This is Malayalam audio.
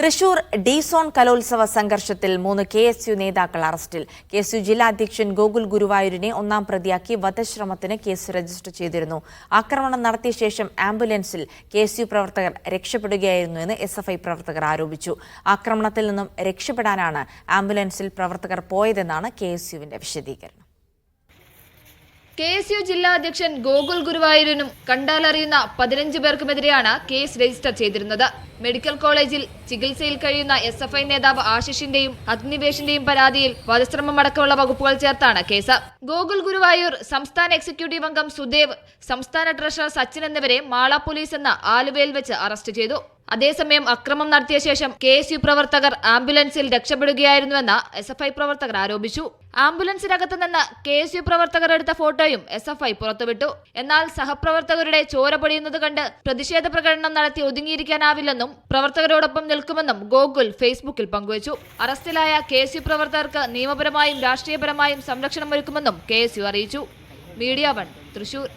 തൃശൂർ ഡി സോൺ കലോത്സവ സംഘർഷത്തിൽ മൂന്ന് കെ എസ് യു നേതാക്കൾ അറസ്റ്റിൽ. കെ എസ് യു ജില്ലാ അധ്യക്ഷൻ ഗോകുൽ ഗുരുവായൂരിനെ ഒന്നാം പ്രതിയാക്കി വധശ്രമത്തിന് കേസ് രജിസ്റ്റർ ചെയ്തിരുന്നു. ആക്രമണം നടത്തിയ ശേഷം ആംബുലൻസിൽ കെ എസ് യു പ്രവർത്തകർ രക്ഷപ്പെടുകയായിരുന്നു എന്ന് എസ് എഫ് ഐ പ്രവർത്തകർ ആരോപിച്ചു. ആക്രമണത്തിൽ നിന്നും രക്ഷപ്പെടാനാണ് ആംബുലൻസിൽ പ്രവർത്തകർ പോയതെന്നാണ് കെ എസ് യുവിന്റെ വിശദീകരണം. കെ എസ് യു ജില്ലാ അധ്യക്ഷൻ ഗോകുൽ ഗുരുവായൂരിനും കണ്ടാലറിയുന്ന പതിനഞ്ച് പേർക്കുമെതിരെയാണ് കേസ് രജിസ്റ്റർ ചെയ്തിരുന്നത്. മെഡിക്കൽ കോളേജിൽ ചികിത്സയിൽ കഴിയുന്ന എസ് എഫ് ഐ നേതാവ് ആശിഷിന്റെയും അഗ്നിവേഷിന്റെയും പരാതിയിൽ വധശ്രമം അടക്കമുള്ള വകുപ്പുകൾ ചേർത്താണ് കേസ്. ഗോകുൽ ഗുരുവായൂർ സംസ്ഥാന എക്സിക്യൂട്ടീവ് അംഗം സുദേവ് സംസ്ഥാന ട്രഷറർ സച്ചിൻ എന്നിവരെ മാള പോലീസ് എന്ന ആലുവയിൽ വെച്ച് അറസ്റ്റ് ചെയ്തു. അതേസമയം അക്രമം നടത്തിയ ശേഷം കെ എസ് യു പ്രവർത്തകർ ആംബുലൻസിൽ രക്ഷപ്പെടുകയായിരുന്നുവെന്ന് എസ് എഫ് ഐ പ്രവർത്തകർ ആരോപിച്ചു. ആംബുലൻസിനകത്ത് നിന്ന് കെ എസ് യു പ്രവർത്തകർ എടുത്ത ഫോട്ടോയും എസ് എഫ് ഐ പുറത്തുവിട്ടു. എന്നാൽ സഹപ്രവർത്തകരുടെ ചോര പൊടിയുന്നത് കണ്ട് പ്രതിഷേധ പ്രകടനം നടത്തി ഒതുങ്ങിയിരിക്കാനാവില്ലെന്നും പ്രവർത്തകരോടൊപ്പം നിൽക്കുമെന്നും ഗോകുൽ ഫേസ്ബുക്കിൽ പങ്കുവച്ചു. അറസ്റ്റിലായ കെ എസ് യു പ്രവർത്തകർക്ക് നിയമപരമായും രാഷ്ട്രീയപരമായും സംരക്ഷണം ഒരുക്കുമെന്നും കെ എസ് യു അറിയിച്ചു. Media one Thrissur.